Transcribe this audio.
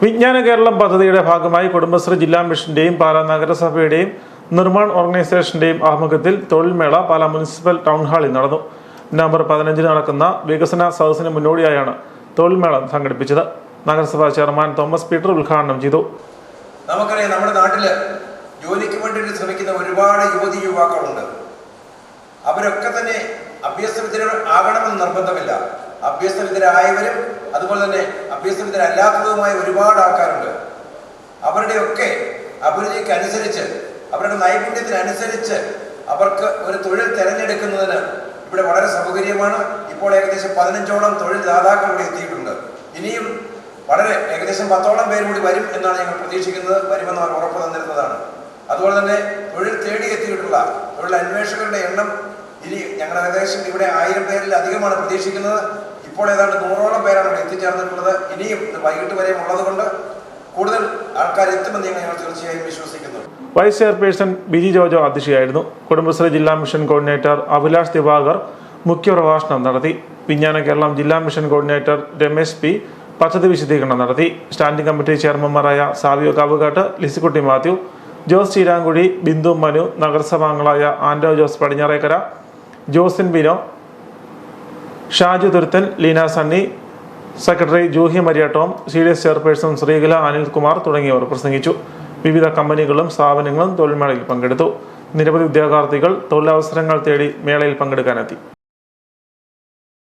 വിജ്ഞാന കേരളം പദ്ധതിയുടെ ഭാഗമായി കുടുംബശ്രീ ജില്ലാ മിഷന്റെയും പാലാ നഗരസഭയുടെയും നിർമ്മാൺ ഓർഗനൈസേഷന്റെയും ആഭിമുഖ്യത്തിൽ തൊഴിൽമേള പാലാ മുനിസിപ്പൽ ടൗൺ ഹാളിൽ നടന്നു. നവംബർ പതിനഞ്ചിന് നടക്കുന്ന വികസന സദസ്സിന് മുന്നോടിയായാണ് തൊഴിൽമേള സംഘടിപ്പിച്ചത്. നഗരസഭാ ചെയർമാൻ തോമസ് പീറ്റർ ഉദ്ഘാടനം ചെയ്തു. നമുക്കറിയാം നമ്മുടെ നാട്ടിൽ ജോലിക്ക് വേണ്ടിയിട്ട് ശ്രമിക്കുന്ന ഒരുപാട് യുവതി യുവാക്കളുണ്ട്. അവരൊക്കെ തന്നെ അഭ്യസ്തവിദ്യർ നിർബന്ധമില്ല. അഭ്യസ്തവിദ്യരായവരും അതുപോലെ തന്നെ അഭ്യസ്തവിദ്യരല്ലാത്തതുമായ ഒരുപാട് ആൾക്കാരുണ്ട്. അവരുടെയൊക്കെ അഭിരുചിക്ക് അനുസരിച്ച് അവരുടെ നൈപുണ്യത്തിനനുസരിച്ച് അവർക്ക് ഒരു തൊഴിൽ തിരഞ്ഞെടുക്കുന്നതിന് ഇവിടെ വളരെ സൗകര്യമാണ്. ഇപ്പോൾ ഏകദേശം പതിനഞ്ചോളം തൊഴിൽ ദാതാക്കൾ ഇവിടെ എത്തിയിട്ടുണ്ട്. ഇനിയും വളരെ ഏകദേശം പത്തോളം പേര് കൂടി വരും എന്നാണ് ഞങ്ങൾ പ്രതീക്ഷിക്കുന്നത്. വരുമെന്ന് അവർ ഉറപ്പ് തന്നിരുന്നതാണ്. അതുപോലെ തന്നെ തൊഴിൽ തേടി എത്തിയിട്ടുള്ള തൊഴിൽ അന്വേഷകരുടെ എണ്ണം ഇനി ഞങ്ങൾ ഏകദേശം ഇവിടെ ആയിരം പേരിൽ അധികമാണ് പ്രതീക്ഷിക്കുന്നത്. ഇപ്പോൾ ഏതാണ്ട് നൂറോളം എത്തിച്ചേർന്നിട്ടുള്ളത് ഇനിയും വൈകിട്ട് വരെയും ഉള്ളതുകൊണ്ട് കൂടുതൽ ആൾക്കാർ എത്തുമെന്ന് ഞങ്ങൾ തീർച്ചയായും വിശ്വസിക്കുന്നു. വൈസ് ചെയർപേഴ്സൺ ബിജി ജോജോ അധ്യക്ഷയായിരുന്നു. കുടുംബശ്രീ ജില്ലാ മിഷൻ കോർഡിനേറ്റർ അഭിലാഷ് ദിവാകർ മുഖ്യപ്രഭാഷണം നടത്തി. വിജ്ഞാന കേരളം ജില്ലാ മിഷൻ കോർഡിനേറ്റർ രമേശ് പി. പദ്ധതി വിശദീകരണം നടത്തി. സ്റ്റാൻഡിംഗ് കമ്മിറ്റി ചെയർമാൻമാരായ Savio Kavukattu Lissykutty Mathew Jose Cheerankuzhi Bindu Manu നഗരസഭാംഗങ്ങളായ Ando Jose Padinjarekkara Josin Bino Shaju Thuruthan Leena Sunny secretary Juhi Maria Tom C D S chairperson Sreekala Anilkumar തുടങ്ങിയവർ പ്രസംഗിച്ചു. വിവിധ കമ്പനികളും സ്ഥാപനങ്ങളും തൊഴിൽമേളയിൽ പങ്കെടുത്തു. നിരവധി ഉദ്യോഗാർത്ഥികൾ തൊഴിലവസരങ്ങൾ തേടി മേളയിൽ പങ്കെടുക്കാനെത്തി.